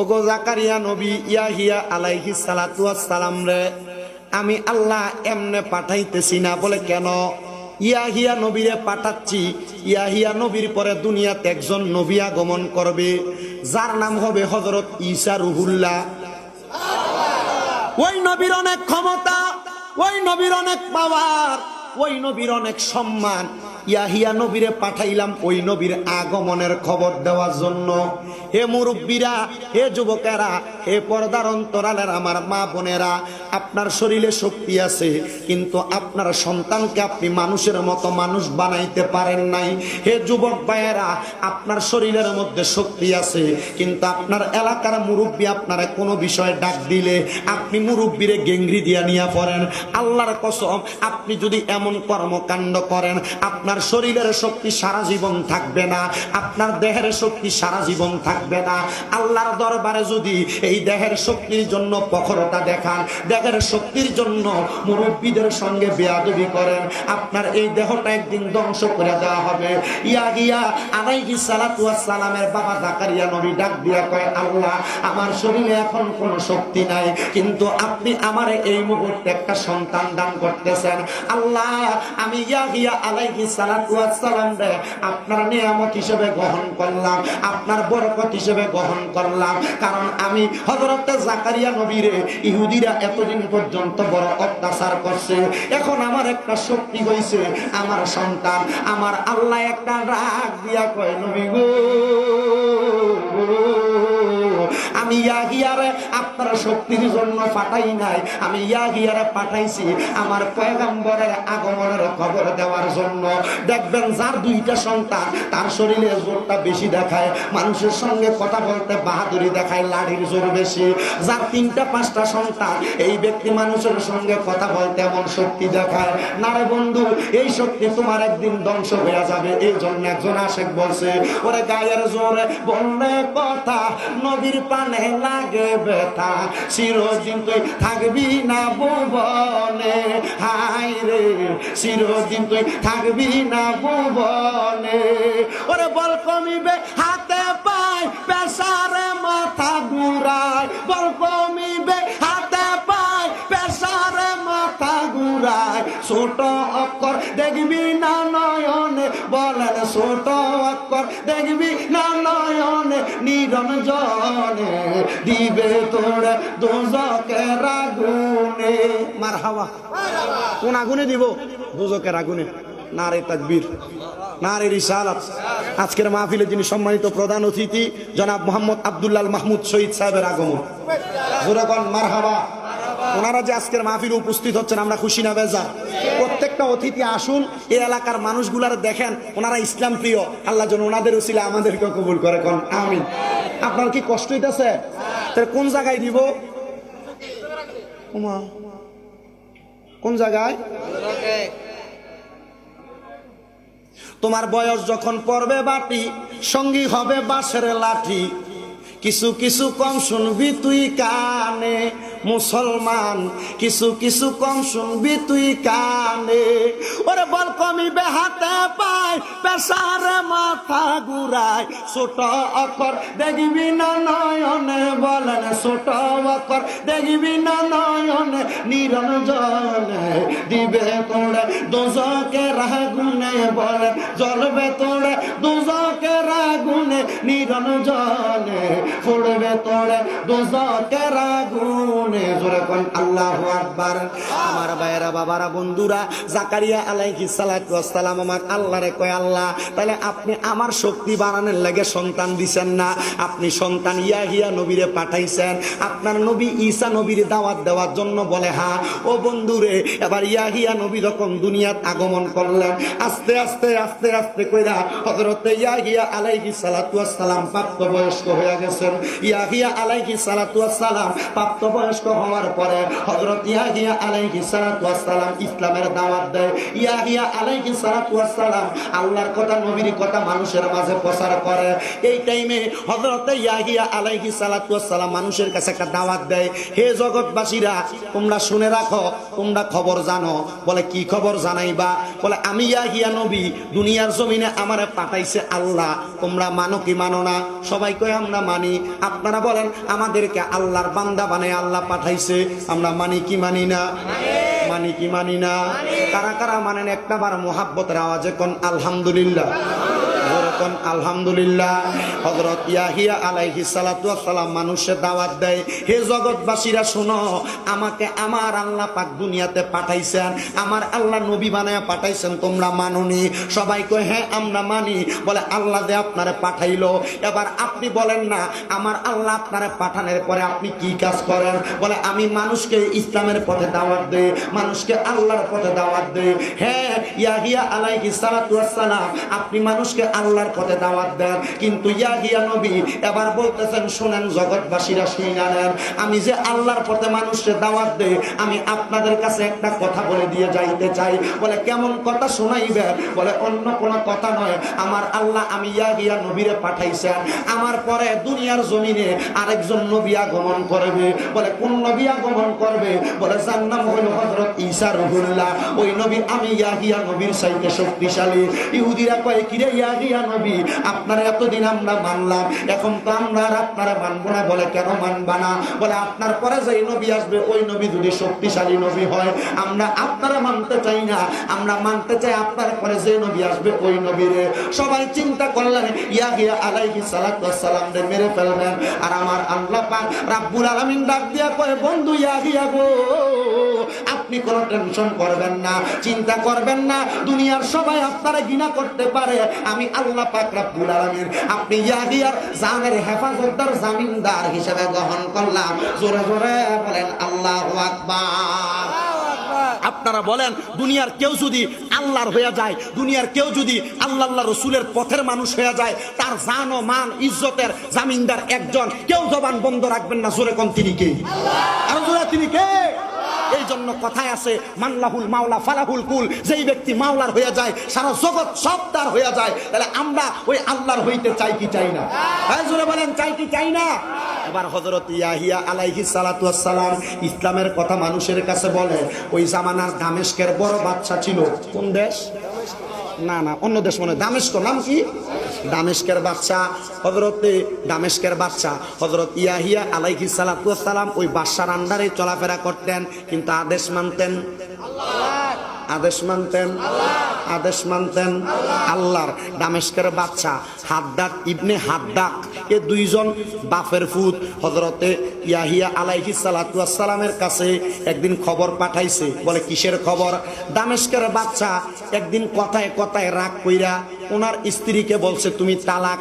ওগো জাকারিয়া নবী ইয়াহিয়া আলাইহি সালাতু সালাম রে, আমি আল্লাহ এমনে পাঠাইতেছি না বলে কেন? ইয়াহিয়া নবীরে পাঠাচ্ছি ইয়াহিয়া নবীর পরে দুনিয়াতে একজন নবী আগমন করবে, যার নাম হবে হজরত ঈসা রুহুল্লাহ। ওই নবীর অনেক ক্ষমতা, ওই নবীর অনেক পাওয়ার ওই নবীর অনেক সম্মান ইয়াহিয়া নবীরে পাঠাইলাম, ওই নবীর আগমনের খবর দেওয়ার জন্য। হে মুরব্বীরা, হে যুবকেরা, হে পর্দার অন্তরালের আমার মা বোনেরা, আপনার শরীরে শক্তি আছে, কিন্তু আপনার সন্তানকে আপনি মানুষের মতো মানুষ বানাইতে পারেন নাই। হে যুবক ভাইয়েরা, আপনার শরীরের মধ্যে শক্তি আছে, কিন্তু আপনার এলাকার মুরব্বী আপনারা কোনো বিষয়ে ডাক দিলে আপনি মুরব্বীরে গেঙ্গরি দিয়া নিয়ে পড়েন। আল্লাহর কসম, আপনি যদি এমন কর্মকাণ্ড করেন, আপনার শরীরের শক্তি সারা জীবন থাকবে না, আপনার দেহের শক্তি সারা জীবন থাকবে না। আল্লাহর দরবারে যদি এই দেহের শক্তির জন্য প্রখরতা দেখান, দেহের শক্তির জন্য মুরব্বীদের সঙ্গে বেয়াদবি করেন, আপনার এই দেহটা একদিন ধ্বংস করে দেওয়া হবে। ইয়া গিয়া আলাইহি সালামের বাবা জাকারিয়া নবী ডাক দিয়া কয়, আল্লাহ, আমার শরীরে এখন কোনো শক্তি নাই, কিন্তু আপনি আমারে এই মুহূর্তে একটা সন্তান দান করতেছেন। আল্লাহ, আমি ইয়া গিয়া আলাইহি সালাম রে আপনার নিয়ামত হিসেবে গ্রহণ করলাম, আপনার বরকত হিসেবে গ্রহণ করলাম। কারণ আমি হযরতে জাকারিয়া নবীরে, ইহুদিরা এতদিন পর্যন্ত বড় অত্যাচার করছে। এখন আমার একটা শক্তি হইছে, আমার সন্তান, আমার আল্লাহ একটা রাগ দিয়া কয়, নবী গো আমি ইয়াহিয়ারে আপনার শক্তির জন্য পাঠাই নাই। আমি ইয়াহিয়ারে পাঠাইছি আমার পয়গাম্বরের আগমনের খবর দেওয়ার জন্য। দেখবেন যার দুইটা সন্তান, তার শরীরে জোরটা বেশি দেখায়, মানুষের সঙ্গে কথা বলতে বাহাদুরি দেখায় লাড়ির জোর বেশি। যার তিনটা, পাঁচটা সন্তান, এই ব্যক্তি মানুষের সঙ্গে কথা বলতে এমন শক্তি দেখায়। না রে বন্ধু, এই শক্তি তোমার একদিন ধ্বংস হয়ে যাবে। এই জন্য একজন আশেক বলছে, ওরে গায়ের জোরে বললে কথা, নবীর পানে লাগে চিরদিন তুই থাকবি না হাই রে, চিরদিন তুই থাকবি না ভুবনে। ওরে বল কমিবে হাতে পায় পেশারে মাথা ঘুরায়। বল কমিবে হাতে পায় পেশারে মাথা ঘুরায়। ছোট অক্ষর দেখবি না নয়নে, বলেন ছোট দেখবি না নয়নে নিরঞ্জনে দিবে তোরে দোজকের আগুনে। মার হাওয়া কোন আগুনে দিব? দোজকের আগুনে। নারে তাকবীর, নারে রিসালাত। আজকের মাহফিলে যিনি সম্মানিত প্রধান অতিথি, জনাব মোহাম্মদ আব্দুল্লাল মাহমুদ শহীদ সাহেবের আগমন। জোরাগন মার হাওয়া ওনারা যে আজকের মাহফিলে উপস্থিত হচ্ছেন, আমরা খুশি না বেজা প্রত্যেকটা অতিথি আসুন, এই এলাকার মানুষগুলার দেখেন, ওনারা ইসলাম প্রিয়। আল্লাহ যেন ওনাদের উচিলে আমাদেরকে কবুল করে, কোন আমি আপনার কি কষ্ট হইতেছে? তাহলে কোন জায়গায় দিব? কোন জায়গায়? তোমার বয়স যখন পড়বে বাটি, সঙ্গী হবে বাঁশের লাঠি। কিছু কিছু কম শুনবি তুই কানে, মুসলমান। কিছু কিছু কম শুনবি তুই কানে। ওরে বল কমিবে হাতে পায় পেশারে মাথা ঘুরায়। ছোট অকর দেখবি না নয়নে ছোট অকর দেখবি না নয়নে, নিরঞ্জনে দিবে তোড়ে, দোজকে রাগুনে বলে, জ্বলবে তোড়ে, দোজকে রাগুনে পড়বে তোড়ে, দোজকে রাগুনে। জোরে কোন আল্লাহ আকবার। আমার বাবারা, বন্ধুরা, জাকারিয়া আলাইহি সালাতু ওয়াসসালাম আমার আল্লাহরে কয়, আল্লাহ তাহলে আপনি আমার শক্তি বাড়ানোর লাগে সন্তান দিছেন না। আপনি সন্তান ইয়াহিয়া নবীরে পাঠাইছেন। আপনার নবী ঈসা নবীর দাওয়াত দেওয়ার জন্য বলে হ্যাঁ ও বন্ধুরে, এবার ইয়াহিয়া নবী যখন দুনিয়াত আগমন করলেন, আস্তে আস্তে আস্তে আস্তে কইরা হযরতে ইয়াহিয়া আলাইহি ওয়াসসালাম প্রাপ্তবয়স্ক হয়ে গেছেন। ইয়াহিয়া আলাইহি ওয়াসসালাম প্রাপ্তবয়স্ক হওয়ার পরে হযরত ইয়াহিয়া আলাইহি ওয়াসসালাম ইসলামের দাওয়াত দেয়। ইয়াহিয়া আলাইহি ওয়াসসালাম আল্লাহর কথা, নবীর কথা মানুষের মাঝে প্রচার করে। এই টাইমে হযরত ইয়াহিয়া আলাইহি ওয়াসসালাম মানুষ মানুষের কাছে একটা দাওয়াত দেয়, হে জগৎবাসীরা, তোমরা শুনে রাখো, তোমরা খবর জানো। বলে, কি খবর জানাইবা? বলে, আমি ইয়াহিয়া নবী, দুনিয়ার জমিনে আমারে পাঠাইছে আল্লাহ, তোমরা মানো কি মানো না? সবাই কয়, আমরা মানি। আপনারা বলেন, আমাদেরকে আল্লাহর বান্দা বানায় আল্লাহ পাঠাইছে, আমরা মানি কি মানি না? মানি কি মানি না? কারা কারা মানেন? একটা বার মোহাব্বতের আওয়াজে কোন, আলহামদুলিল্লাহ। যেরকম আলহামদুলিল্লাহ হজরত ইয়াহিয়া আলাইহি সালাম মানুষের দাওয়াত দেয়, হে জগৎবাসীরা শোনো, আমাকে আমার আল্লাহ পাক দুনিয়াতে পাঠাইছেন, আমার আল্লাহ নবী বানায় পাঠাইছেন, তোমরা মাননি। সবাই কয় হ্যাঁ আমরা মানি। বলে, আল্লাহ দে আপনারে পাঠাইলো। এবার আপনি বলেন না, আমার আল্লাহ আপনারে পাঠানোর পরে আপনি কি কাজ করেন? বলে, আমি মানুষকে ইসলামের পথে দাওয়াত দেই, মানুষকে আল্লাহর পথে দাওয়াত দেই। হ্যাঁ ইয়াহিয়া আলাইহি সালাম আপনি মানুষকে আল্লাহর পথে দাওয়াত দেন। কিন্তু ইয়াহিয়া নবী এবার বলতেছেন, শুনেন, জগৎবাসীরা শুনে নেন। আমি যে আল্লাহর পথে মানুষকে দাওয়াত দেই, আমি আপনাদের কাছে একটা কথা বলে দিয়ে যাইতে চাই। বলে, কেমন কথা শোনাইবেন বলে, অন্য কোনো কথা নয়। আমার আল্লাহ আমি ইয়াহিয়া নবীরে পাঠাইছেন। আমার পরে দুনিয়ার জমিনে আরেকজন নবী আগমন করবে। বলে, কোন নবী আগমন করবে? বলে, যার নাম হইল হজরত ঈসা রহুল্লাহ। ওই নবী আমি ইয়াহিয়া নবীর চাইতে শক্তিশালী। ইহুদিরা কয়, কিরে ইয়াহিয়া নবী আপনার এতদিন আমরা মানলাম, এখন তো আমরা আর আপনারা মানবো না বলে কেন মানবা না? বলে আপনার পরে যে নবী আসবে, ওই নবী যদি শক্তিশালী নবী হয়, আমরা আপনারা মানতে চাই না, আমরা মানতে চাই আপনার পরে যে নবী আসবে, ওই নবীরে। সবাই চিন্তা করলেন ইয়াহিয়া আলাইহি সালাম রে, মেরে ফেলবেন। আর আমার আল্লাহ পাক রাব্বুল আলামিন ডাক দিয়া কয়, বন্ধু ইয়াহিয়া গো। আপনি কোনো টেনশন করবেন না, চিন্তা করবেন না, দুনিয়ার সবাই আপনারা ঘৃণা করতে পারে। আমি আল্লাহ পাক রাব্বুল আলামিন আপনি ইয়াহিয়ার জানের হেফাজতদার, জামিনদার হিসেবে গ্রহণ করলাম। জোরে জোরে বলেন, আল্লাহু আকবার। আপনারা বলেন, দুনিয়ার কেউ যদি আল্লাহর হয়ে যায়, দুনিয়ার কেউ যদি আল্লাহ আল্লাহ রসুলের পথের মানুষ হয়ে যায়, তার জান ও মান, ইজ্জতের জামিনদার একজন। কেউ জবান বন্ধ রাখবেন না, জোরে কোন তিনি কে? আর জোরে তিনি কে? এই জন্য কথায় আছে মাল্লাহুল মাওলা ফালাহুল কুল। যেই ব্যক্তি মাওলার হয়ে যায়, সারা জগৎ সব তার হয়ে যায়। তাহলে আমরা ওই আল্লাহর হইতে চাই কি চাই না? হ্যাঁ বলেন, চাই কি চাই না? এবার হজরত ইয়াহিয়া আলাইহি সালাতু সালাম ইসলামের কথা মানুষের কাছে বলে, ওই জামানার দামেশকের বড় বাচ্চা ছিল। কোন দেশ? না না, অন্য দেশ মনে। দামেস্ক, নাম কি? দামেস্কের বাচ্চা হজরতে দামেশকের বাচ্চা হজরত ইয়াহিয়া আলাইহি সালাম ওই বাদশার আন্ডারে চলাফেরা করতেন, কিন্তু আদেশ মানতেন। আদেশ মানতেন। আদেশ মানতেন আল্লাহর। দামেস্কের বাচ্চা হাদ্দাক ইবনে হাদ্দাক, এ দুইজন বাপের ফুত হজরতে ইয়াহিয়া আলাইহি সালামের কাছে একদিন খবর পাঠাইছে। বলে, কিসের খবর? দামেস্কের বাচ্চা একদিন কথায় কথায় রাগ কইরা ওনার স্ত্রীকে বলছে, তুমি তালাক।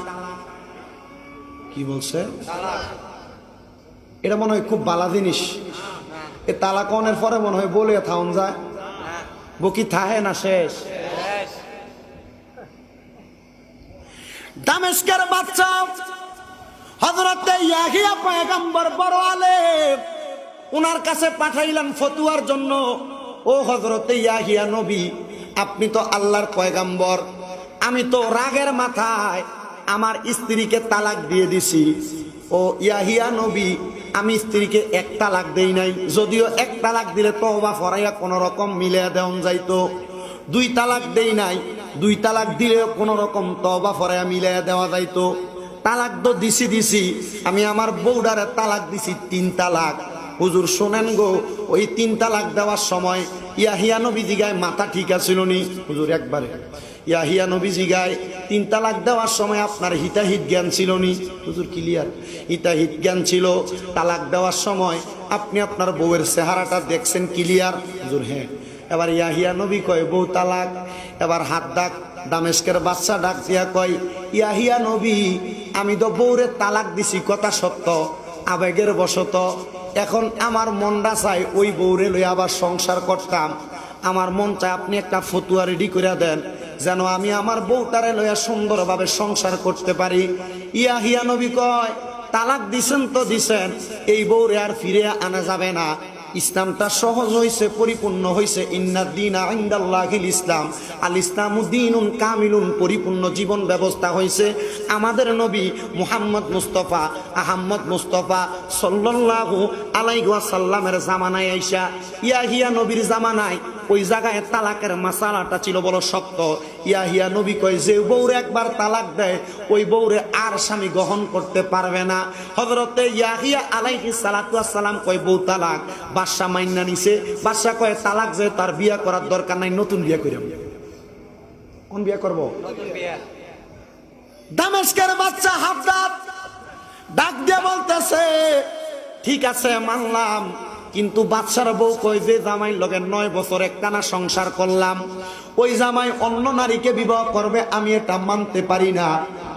কি বলছে? এটা মনে হয় খুব বালা জিনিস। এ তালাক অনের পরে মনে হয় বলে থাউন যায়। বকি থাহে না শেষ। দামেস্কের বাচ্চা হজরতে ইয়াহিয়া পয়গম্বর বড় আলেম, উনার কাছে পাঠাইলেন ফতুয়ার জন্য, ও হজরতে ইয়াহিয়া নবী, আপনি তো আল্লাহর পয়গাম্বর, আমি তো রাগের মাথায় আমার স্ত্রীকে তালাক দিয়ে দিছি। ও ইয়াহিয়া নবী, আমি স্ত্রীকে এক তালাক দেই নাই, যদিও এক তালাক দিলে তো বা ফরাইয়া কোনো রকম মিলে দেওয়া যাইতো। দুই তালাক দেই নাই দুই তালাক দিলেও কোনো রকম তবা ফরাইয়া মিলাইয়া দেওয়া যাইতো। তালাক তো দিছি দিছি। আমি আমার বউডারে তালাক দিছি, তিন তালাক। হুজুর, শোনেন গো, ওই তিন তালাক দেওয়ার সময় ইয়াহিয়া নবী জিগায় মাথা ঠিক আছিল নি? হুজুর, একবারে। ইয়াহিয়া নবী জিগায় তিন তালাক দেওয়ার সময় আপনার হিতাহিত জ্ঞান ছিল নি? হুজুর ক্লিয়ার হিতাহিত জ্ঞান ছিল। তালাক দেওয়ার সময় আপনি আপনার বউয়ের চেহারাটা দেখছেন ক্লিয়ার হুজুর হ্যাঁ। এবার ইয়াহিয়া নবী কয়, বউ তালাক। এবার হাত ডাক, দামেস্কের বাচ্চা ডাক দিয়া কয়, ইয়াহিয়া নবী, আমি তো বউরে তালাক দিছি, কথা সত্য, আবেগের বশত। এখন আমার মনটা চাই ওই বউরে লই আবার সংসার করতাম। আমার মন চায় আপনি একটা ফতুয়া রেডি করে দেন, যেন আমি আমার বউটারে লইয়া সুন্দরভাবে সংসার করতে পারি। ইয়াহিয়া নবী কয়, তালাক দিছেন তো দিছেন, এই বউরে আর ফিরে আনা যাবে না। ইসলামটা সহজ হয়েছে পরিপূর্ণ হয়েছে ইন্নাদ্দিন আইন্দাল্লাহিল ইসলাম। আল ইসলাম ইসলামুদ্দিনুন কামিলুন, পরিপূর্ণ জীবন ব্যবস্থা হয়েছে আমাদের নবী মুহাম্মদ মুস্তফা, আহম্মদ মুস্তফা সল্লাহু আলাইগুয়া সাল্লামের জামানায় আইসা ইয়াহিয়া নবীর জামানায় ওই জায়গায় তালাকের মাসালাটা ছিল বড় শক্ত। ইয়াহিয়া নবী কয় যে বউরে একবার তালাক দেয় ওই বউরে আর স্বামী গ্রহণ করতে পারবে না। হজরতে ইয়াহিয়া আলাইহি সালাতু সালাম কয় বউ তালাক। বাদশা মাইন্না নিছে। বাদশা কয় তালাক যে তার বিয়া করার দরকার নাই নতুন বিয়া করিম কোন বিয়া করব? দামেস্কের বাচ্চা হাফদাত ডাক দিয়ে বলতেছে ঠিক আছে মানলাম। কিন্তু বাচ্চার বউ কয়, যে জামাই লগে নয় বছর একটানা সংসার করলাম, ওই জামাই অন্য নারীকে বিবাহ করবে, আমি এটা মানতে পারি না।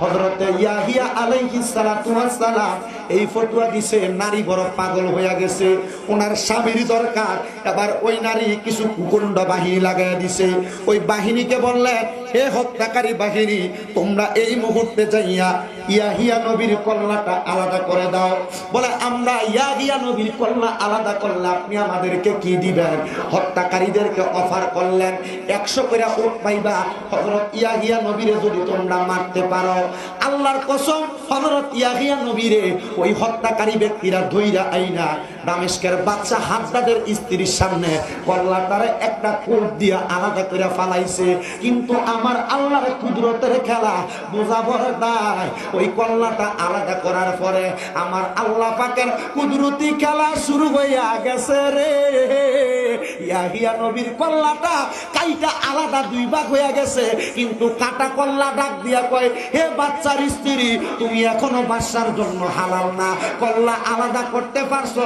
হজরতে ইয়াহিয়া আলাইহিস সালাম এই ফতোয়া দিছে, নারী বড় পাগল হইয়া গেছে, ওনার স্বামীর দরকার। এবার ওই নারী কিছু কুকুণ্ড বাহিনী লাগাইয়া দিছে। ওই বাহিনীকে বললে, হে হত্যাকারী বাহিনী, তোমরা এই মুহূর্তে যাইয়া ইয়াহিয়া নবীর কল্লাটা আলাদা করে দাও। বলে, আমরা ইয়াহিয়া নবীর কল্লা আলাদা করলে আপনি আমাদেরকে কি দিবেন? হত্যাকারীদেরকে অফার করলেন, একশো করে ওট পাইবা। হজরত ইয়াহিয়া নবীরে যদি তোমরা মারতে পারো। আল্লাহর কসম হজরত ইয়াহিয়া নবীরে ওই হত্যাকারী ব্যক্তিরা ধৈরা আইনা দামেশকের বাচ্চা হাজদাদের স্ত্রীর সামনে কল্লা তারা একটা কোট দিয়া আলাদা করে ফালাইছে। কিন্তু আমার আল্লাহর কুদরতের খেলা বোঝাবর দায় ওই কল্লাটা আলাদা করার পরে আমার আল্লাহ পাকের কুদরতি খেলা শুরু হইয়া গেছে রে। ইয়াহিয়া নবীর কল্লাটা কাইটা আলাদা দুই ভাগ গেছে। কিন্তু কাটা কল্লা ডাক দিয়া কয়, হে বাচ্চার স্ত্রী, তুমি এখনও বাচ্চার জন্য হালাল না। কল্লা আলাদা করতে পারছ?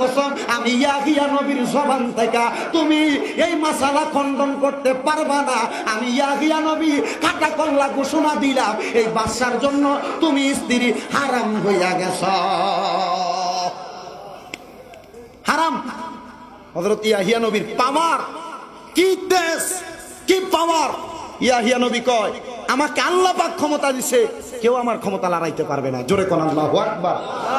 কসম, আমি ইয়াহিয়া নবীর জবান থেকে, তুমি এই মাসালা খণ্ডন করতে পারবা না। আমি ইয়াহিয়া নবী, কাটা কল্লা ঘোষণা দিলাম, এই বাচ্চার জন্য তুমি স্ত্রী হারাম হইয়া গেছ। হারাম? হজরত ইয়াহিয়া নবীর পাওয়ার। কি দেশ? কি পাওয়ার? ইয়াহিয়া নবী কয়, আমাকে আল্লাহ পাক ক্ষমতা দিছে। কেউ আমার ক্ষমতা লড়াইতে পারবে না। জোরে কোন আল্লাহ আকবার।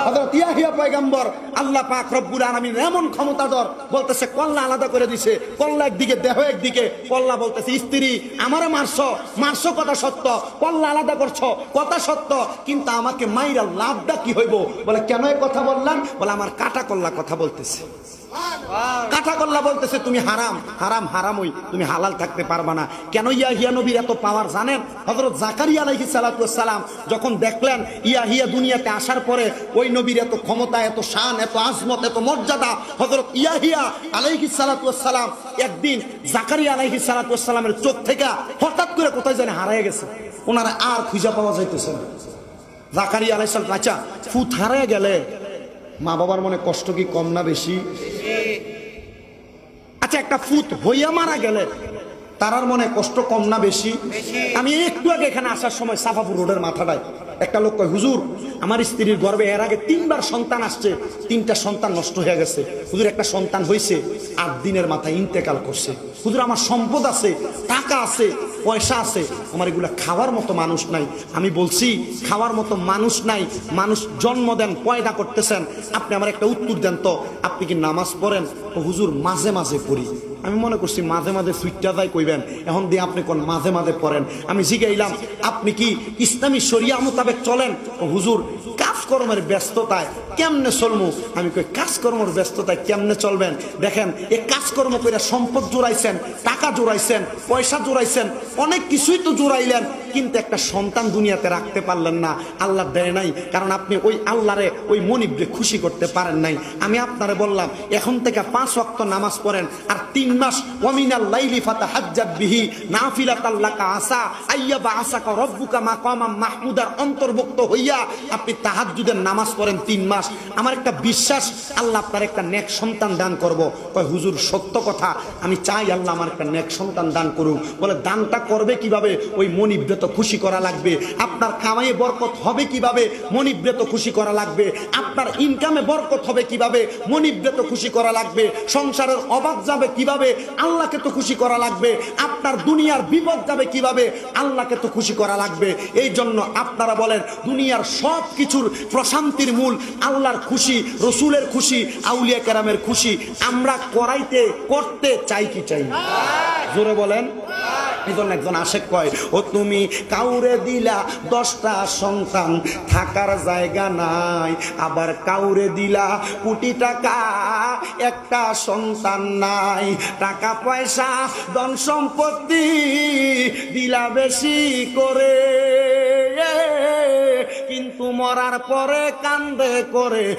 হযরত ইয়াহিয়া পয়গম্বর, আল্লাহ পাক রব্বুল আলামিন এমন ক্ষমতাধর, বলতেছে কল্লা আলাদা করে দিছে। কল্লা একদিকে, দেহ একদিকে। কল্লা বলতেছে, স্ত্রী, আমারে মারছো। মারছো কথা সত্য। কল্লা আলাদা করছ, কথা সত্য। কিন্তু আমাকে মাইরা লাভটা কি হইব? বলে, কেন কথা বললাম? বলে, আমার কাটা কল্লা কথা বলতেছে। কাঠা কল্লা বলতেছে, তুমি হারাম হারাম, হারামই, তুমি হালাল থাকতে পারবা না। কেন ইয়াহিয়া নবীর এত পাওয়ার জানেন? হজরত জাকারিয়া আলাইহি সালাম যখন দেখলেন ইয়াহিয়া দুনিয়াতে আসার পরে ওই নবীর এত ক্ষমতা, এত শান, এত আজমত, এত মর্যাদা হজরত ইয়াহিয়া আলাইহি সালাম একদিন জাকারিয়া আলাইহি সালামের চোখ থেকে হঠাৎ করে কোথায় জানে হারায় গেছে। ওনারা আর খুঁজে পাওয়া যাইতেছে না। জাকারিয়া আলাইহিস সালাম আচ্ছা ফুত হারায় গেলে মা বাবার মনে কষ্ট কি কম না বেশি? একটা ফুত হইয়া মারা গেলে তারার মনে কষ্ট কম না বেশি? আমি একটু আগে এখানে আসার সময় সাফাপুর রোডের মাথাটায় একটা লোক কয়, হুজুর, আমার স্ত্রীর গর্বে এর আগে তিনবার সন্তান আসছে। তিনটা সন্তান নষ্ট হয়ে গেছে। হুজুর, একটা সন্তান হয়েছে, আট দিনের মাথায় ইন্তেকাল করছে। হুজুর, আমার সম্পদ আছে, টাকা আছে, পয়সা আছে, আমার এগুলা খাওয়ার মতো মানুষ নাই। আমি বলছি, খাওয়ার মতো মানুষ নাই। মানুষ জন্ম দেন, পয়দা করতেছেন। আপনি আমার একটা উত্তর দেন তো, আপনি কি নামাজ পড়েন? হুজুর, মাঝে মাঝে পড়ি। আমি মনে করছি মাঝে মাঝে সুইটটা যাই কইবেন, এখন দিয়ে আপনি কোন মাঝে মাঝে পড়েন? আমি জিগাইলাম, আপনি কি ইসলামী শরিয়া মোতাবেক চলেন? হুজুর, কাজকর্মের ব্যস্ততায় কেমনে চলমু? আমি কই, কাজকর্মের ব্যস্ততায় কেমনে চলবেন? দেখেন, এ কাজকর্ম করে সম্পদ জোড়াইছেন, টাকা জোড়াইছেন, পয়সা জোড়াইছেন, অনেক কিছুই তো জোড়াইলেন। কিন্তু একটা সন্তান দুনিয়াতে রাখতে পারলেন না, আল্লাহ দেয় নাই। কারণ আপনি ওই আল্লাহরে, ওই মনিবকে খুশি করতে পারেন নাই। আমি আপনারে বললাম, এখন থেকে পাঁচ ওয়াক্ত নামাজ পড়েন, আর তিন মাস আমি চাই আল্লাহ আমার একটা নেক সন্তান দান করুক। বলে, দানটা করবে কীভাবে? ওই মনিবরে তো খুশি করা লাগবে। আপনার কামাইয়ে বরকত হবে কীভাবে? মনিবরে তো খুশি করা লাগবে। আপনার ইনকামে বরকত হবে কীভাবে? মনিবরে তো খুশি করা লাগবে। সংসারের অভাব যাবে কীভাবে? আল্লাহকে তো খুশি করা লাগবে। আপনার দুনিয়ার বিপদ যাবে কীভাবে? আল্লাহকে তো খুশি করা লাগবে। এই জন্য আপনারা বলেন দুনিয়ার সব কিছুর প্রশান্তির মূল আল্লাহর খুশি রসুলের খুশি আউলিয়া কেরামের খুশি। আমরা করাইতে করতে চাই কি চাই জোরে বলেন। এখন একজন আশেক কয়, ও তুমি কাউরে দিলা দশটা সন্তান, থাকার জায়গা নাই। আবার কাউরে দিলা কোটি টাকা, একটা সন্তান নাই। টাকা পয়সা, ধন সম্পত্তি দিলা বেশি করে। কিন্তু মরার পরে কান্দে করে।